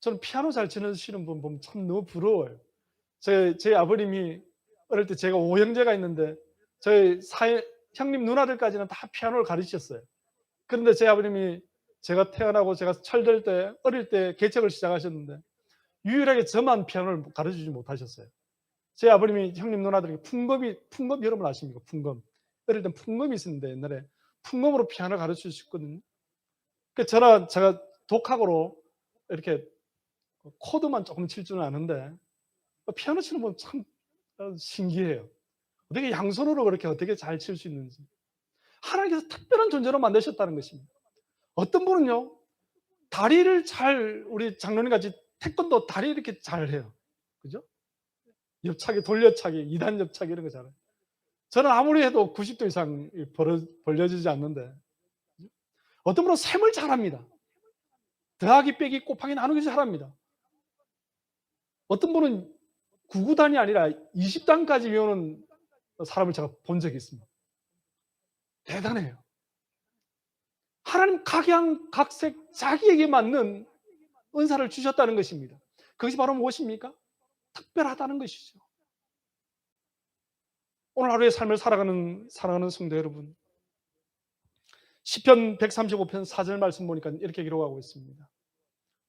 저는 피아노 잘 치시는 분 보면 참 너무 부러워요. 제, 제 아버님이 어릴 때 제가 오형제가 있는데 저희 사 형님 누나들까지는 다 피아노를 가르치셨어요. 그런데 제 아버님이 제가 태어나고 제가 철들 때 어릴 때 개척을 시작하셨는데 유일하게 저만 피아노를 가르치지 못하셨어요. 제 아버님이 형님 누나들에게 풍금이 풍금 여러분 아십니까? 풍금 어릴 때 풍금이 있었는데 옛날에 풍금으로 피아노 가르쳐 주셨거든요. 그 저는 제가 독학으로 이렇게 코드만 조금 칠 줄은 아는데 피아노 치는 분참 신기해요. 어떻게 양손으로 그렇게 어떻게 잘 칠 수 있는지. 하나님께서 특별한 존재로 만드셨다는 것입니다. 어떤 분은요, 다리를 잘, 우리 장로님 같이 태권도 다리 이렇게 잘 해요. 그죠? 옆차기, 돌려차기, 이단 옆차기 이런 거 잘해요. 저는 아무리 해도 90도 이상 벌어, 벌려지지 않는데. 어떤 분은 셈을 잘합니다. 더하기, 빼기, 곱하기, 나누기 잘합니다. 어떤 분은 9구단이 아니라 20단까지 외우는 사람을 제가 본 적이 있습니다. 대단해요. 하나님 각양 각색 자기에게 맞는 은사를 주셨다는 것입니다. 그것이 바로 무엇입니까? 특별하다는 것이죠. 오늘 하루의 삶을 살아가는 사랑하는 성도 여러분. 시편 135편 4절 말씀 보니까 이렇게 기록하고 있습니다.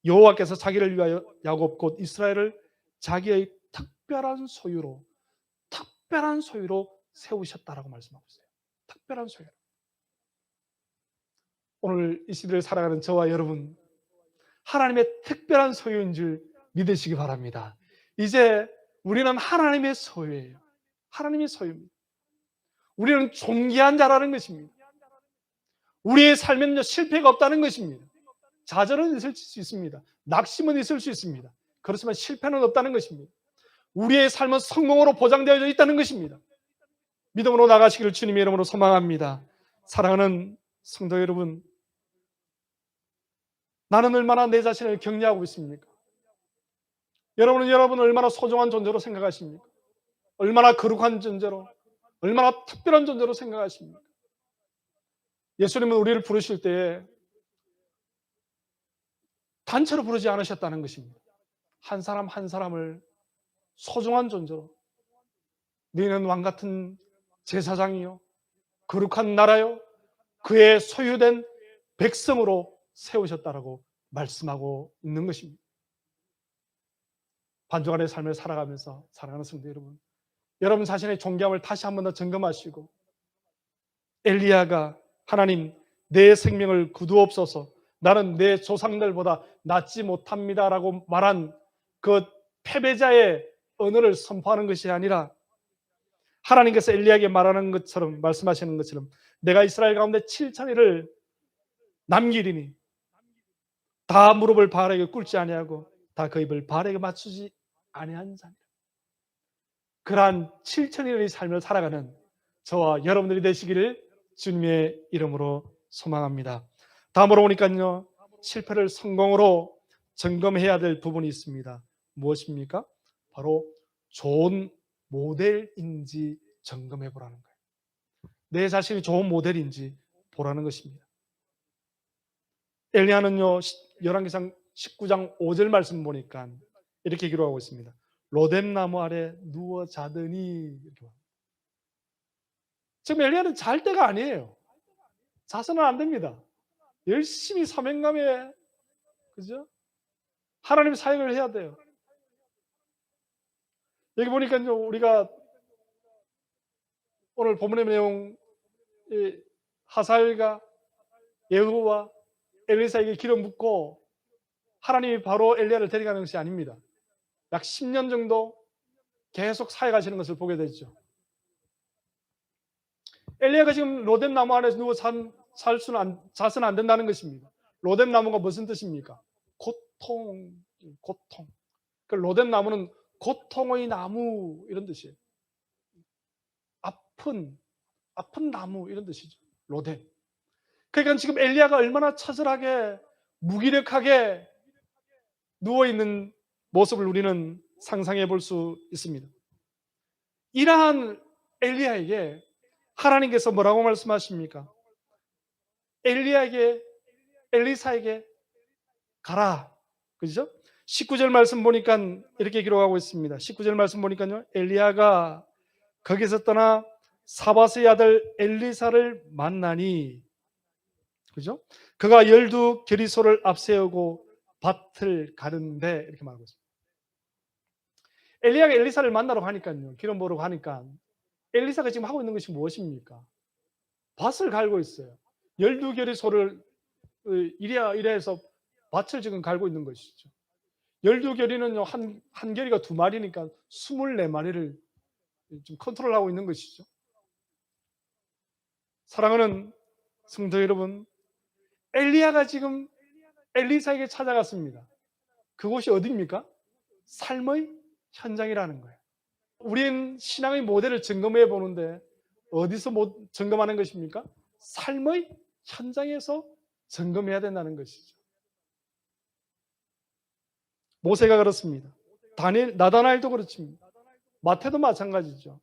여호와께서 자기를 위하여 야곱 곧 이스라엘을 자기의 특별한 소유로 특별한 소유로 세우셨다라고 말씀하고 있어요. 특별한 소유. 오늘 이 시대를 살아가는 저와 여러분 하나님의 특별한 소유인 줄 믿으시기 바랍니다. 이제 우리는 하나님의 소유예요. 하나님의 소유입니다. 우리는 존귀한 자라는 것입니다. 우리의 삶에는 실패가 없다는 것입니다. 좌절은 있을 수 있습니다. 낙심은 있을 수 있습니다. 그렇지만 실패는 없다는 것입니다. 우리의 삶은 성공으로 보장되어 있다는 것입니다. 믿음으로 나가시기를 주님의 이름으로 소망합니다. 사랑하는 성도 여러분, 나는 얼마나 내 자신을 격려하고 있습니까? 여러분은 여러분을 얼마나 소중한 존재로 생각하십니까? 얼마나 거룩한 존재로, 얼마나 특별한 존재로 생각하십니까? 예수님은 우리를 부르실 때에 단체로 부르지 않으셨다는 것입니다. 한 사람 한 사람을 소중한 존재로. 너희는 왕 같은 제사장이요. 거룩한 나라요. 그의 소유된 백성으로 세우셨다라고 말씀하고 있는 것입니다. 반주간의 삶을 살아가면서 사랑하는 성도 여러분, 여러분 자신의 존경을 다시 한 번 더 점검하시고 엘리야가 하나님 내 생명을 구두옵소서. 나는 내 조상들보다 낫지 못합니다라고 말한 그 패배자의 언어를 선포하는 것이 아니라 하나님께서 엘리야에게 말하는 것처럼 말씀하시는 것처럼 내가 이스라엘 가운데 7천일을 남기리니 다 무릎을 바알에게 꿇지 아니하고 다 그 입을 바알에게 맞추지 아니한 자니라. 그러한 7천일의 삶을 살아가는 저와 여러분들이 되시기를 주님의 이름으로 소망합니다. 다음으로 오니까요. 실패를 성공으로 점검해야 될 부분이 있습니다. 무엇입니까? 바로 좋은 모델인지 점검해 보라는 거예요. 내 자신이 좋은 모델인지 보라는 것입니다. 엘리야는요, 열왕기상 19장 5절 말씀 보니까 이렇게 기록하고 있습니다. 로뎀 나무 아래 누워 자더니 이렇게 지금 엘리야는 잘 때가 아니에요. 자서는 안 됩니다. 열심히 사명감에 그죠? 하나님 사역을 해야 돼요. 여기 보니까요, 우리가 오늘 본문의 내용 하사엘과 예후와 엘리사에게 기름 붓고 하나님이 바로 엘리야를 데려가는 것이 아닙니다. 약 10년 정도 계속 사역하시는 것을 보게 되죠. 엘리야가 지금 로뎀 나무 안에서 누워 산, 살 수는 안, 자서는 안 된다는 것입니다. 로뎀 나무가 무슨 뜻입니까? 고통, 고통. 그 로뎀 나무는 고통의 나무 이런 뜻이에요. 아픈, 아픈 나무 이런 뜻이죠. 로뎀. 그러니까 지금 엘리야가 얼마나 처절하게 무기력하게 누워 있는 모습을 우리는 상상해 볼 수 있습니다. 이러한 엘리야에게 하나님께서 뭐라고 말씀하십니까? 엘리야에게 엘리사에게 가라. 그죠? 19절 말씀 보니까 이렇게 기록하고 있습니다. 19절 말씀 보니까요. 엘리야가 거기서 떠나 사바스의 아들 엘리사를 만나니 그죠? 그가 열두 결의소를 앞세우고 밭을 가는데 이렇게 말하고 있습니다. 엘리야가 엘리사를 만나러 가니까요. 기름 보러 가니까 엘리사가 지금 하고 있는 것이 무엇입니까? 밭을 갈고 있어요. 열두 결의소를 이래야 이래해서 밭을 지금 갈고 있는 것이죠. 열두 결의는요 한, 한 결의가 두 마리니까 24마리를 좀 컨트롤하고 있는 것이죠. 사랑하는 성도 여러분, 엘리야가 지금 엘리사에게 찾아갔습니다. 그곳이 어디입니까? 삶의 현장이라는 거예요. 우리는 신앙의 모델을 점검해 보는데 어디서 못 점검하는 것입니까? 삶의 현장에서 점검해야 된다는 것이죠. 모세가 그렇습니다. 다니엘, 나다나엘도 그렇습니다. 마태도 마찬가지죠.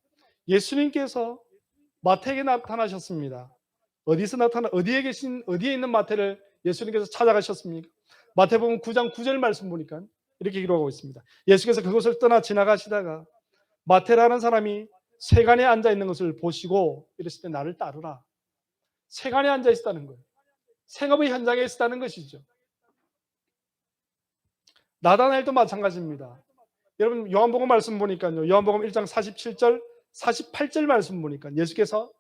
예수님께서 마태에게 나타나셨습니다. 어디서 나타나 어디에 계신 어디에 있는 마태를 예수님께서 찾아가셨습니까? 마태복음 9장 9절 말씀 보니까 이렇게 기록하고 있습니다. 예수께서 그곳을 떠나 지나가시다가 마태라는 사람이 세간에 앉아 있는 것을 보시고 이랬을 때 나를 따르라. 세간에 앉아 있었다는 거예요. 생업의 현장에 있었다는 것이죠. 나다나엘도 마찬가지입니다. 여러분 요한복음 말씀 보니까요. 요한복음 1장 47절, 48절 말씀 보니까 예수께서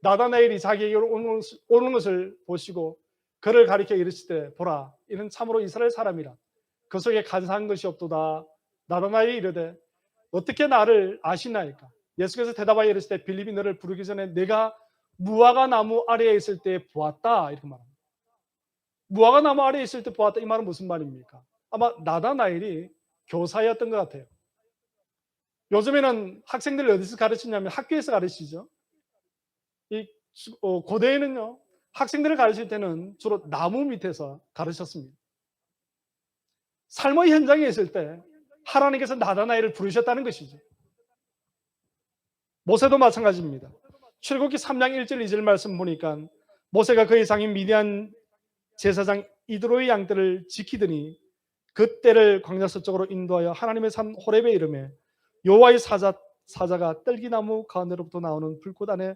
나다나엘이 자기에게 오는 것을 보시고 그를 가리켜 이르실 때 보라 이는 참으로 이스라엘 사람이라 그 속에 간사한 것이 없도다 나다나엘이 이르되 어떻게 나를 아시나이까 예수께서 대답하여 이르실 때 빌립이 너를 부르기 전에 내가 무화과 나무 아래에 있을 때 보았다 이렇게 말합니다. 무화과 나무 아래에 있을 때 보았다 이 말은 무슨 말입니까? 아마 나다나엘이 교사였던 것 같아요. 요즘에는 학생들을 어디서 가르치냐면 학교에서 가르치죠. 이 어, 고대에는요 학생들을 가르칠 때는 주로 나무 밑에서 가르쳤습니다. 삶의 현장에 있을 때 하나님께서 나다나엘을 부르셨다는 것이죠. 모세도 마찬가지입니다. 출국기 3장 1절 2절 말씀 보니까 모세가 그의 상인 미디안 제사장 이드로의 양들을 지키더니 그때를 광야 서쪽으로 인도하여 하나님의 산 호렙에 이름에 여호와의 사자 사자가 떨기나무 가운데로부터 나오는 불꽃 안에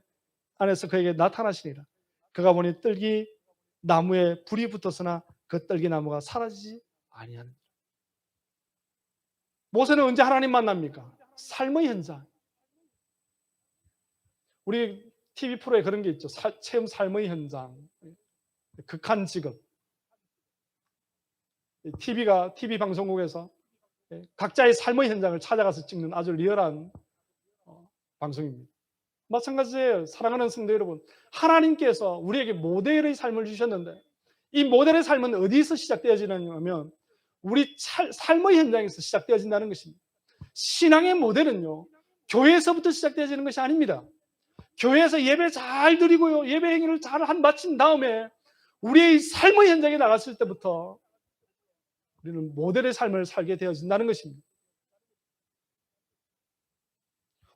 안에서 그에게 나타나시니라. 그가 보니 떨기 나무에 불이 붙었으나 그 떨기 나무가 사라지지 아니하는. 모세는 언제 하나님 만납니까? 삶의 현장. 우리 TV 프로에 그런 게 있죠. 사, 체험 삶의 현장. 극한 직업. TV가 TV 방송국에서 각자의 삶의 현장을 찾아가서 찍는 아주 리얼한 어, 방송입니다. 마찬가지예요. 사랑하는 성도 여러분. 하나님께서 우리에게 모델의 삶을 주셨는데 이 모델의 삶은 어디서 시작되어지느냐면 우리 삶의 현장에서 시작되어진다는 것입니다. 신앙의 모델은요. 교회에서부터 시작되어지는 것이 아닙니다. 교회에서 예배 잘 드리고요. 예배 행위를 잘 한 마친 다음에 우리의 삶의 현장에 나갔을 때부터 우리는 모델의 삶을 살게 되어진다는 것입니다.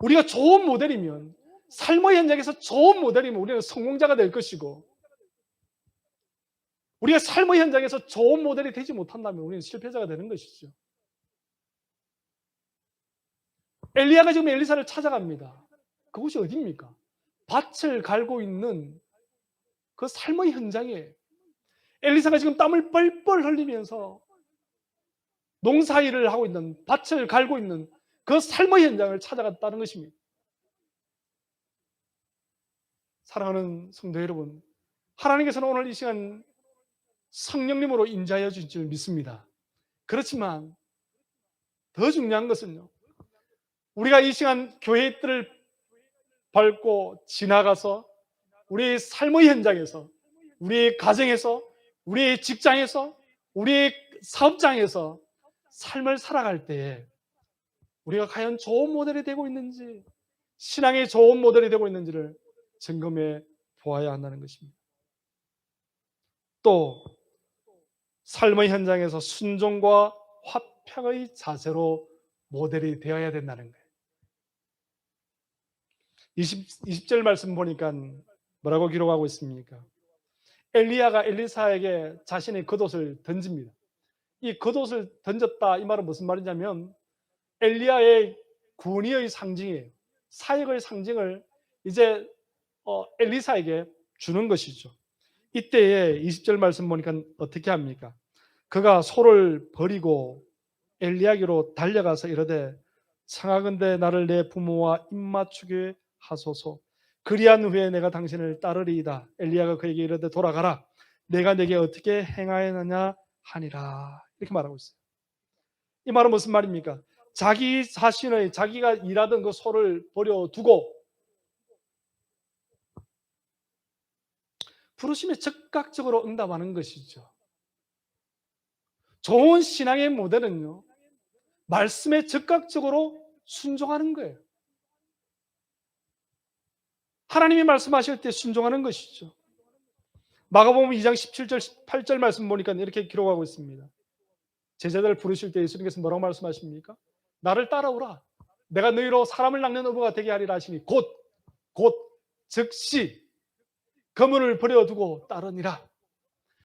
우리가 좋은 모델이면 삶의 현장에서 좋은 모델이면 우리는 성공자가 될 것이고 우리가 삶의 현장에서 좋은 모델이 되지 못한다면 우리는 실패자가 되는 것이죠. 엘리야가 지금 엘리사를 찾아갑니다. 그곳이 어디입니까? 밭을 갈고 있는 그 삶의 현장에 엘리사가 지금 땀을 뻘뻘 흘리면서 농사일을 하고 있는 밭을 갈고 있는 그 삶의 현장을 찾아갔다는 것입니다. 사랑하는 성도 여러분, 하나님께서는 오늘 이 시간 성령님으로 인자하여 주실 줄 믿습니다. 그렇지만 더 중요한 것은요. 우리가 이 시간 교회의 뜰을 밟고 지나가서 우리의 삶의 현장에서 우리의 가정에서 우리의 직장에서 우리의 사업장에서 삶을 살아갈 때에 우리가 과연 좋은 모델이 되고 있는지 신앙의 좋은 모델이 되고 있는지를 점검해 보아야 한다는 것입니다. 또 삶의 현장에서 순종과 화평의 자세로 모델이 되어야 된다는 거예요. 20, 20절 말씀 보니까 뭐라고 기록하고 있습니까? 엘리야가 엘리사에게 자신의 겉옷을 던집니다. 이 겉옷을 던졌다 이 말은 무슨 말이냐면 엘리야의 군의의 상징이에요. 사역의 상징을 이제 어, 엘리사에게 주는 것이죠. 이때에 20절 말씀 보니까 어떻게 합니까? 그가 소를 버리고 엘리야기로 달려가서 이르되 청하건대 나를 내 부모와 입맞추게 하소서. 그리한 후에 내가 당신을 따르리이다. 엘리야가 그에게 이르되 돌아가라. 내가 내게 어떻게 행하였느냐 하니라. 이렇게 말하고 있어요. 이 말은 무슨 말입니까? 자기 자신의 자기가 일하던 그 소를 버려두고 부르심에 즉각적으로 응답하는 것이죠. 좋은 신앙의 모델은요, 말씀에 즉각적으로 순종하는 거예요. 하나님이 말씀하실 때 순종하는 것이죠. 마가복음 2장 17절 18절 말씀 보니까 이렇게 기록하고 있습니다. 제자들을 부르실 때 예수님께서 뭐라고 말씀하십니까? 나를 따라오라. 내가 너희로 사람을 낚는 어부가 되게 하리라 하시니 곧, 곧, 즉시 그물을 버려두고 따르니라.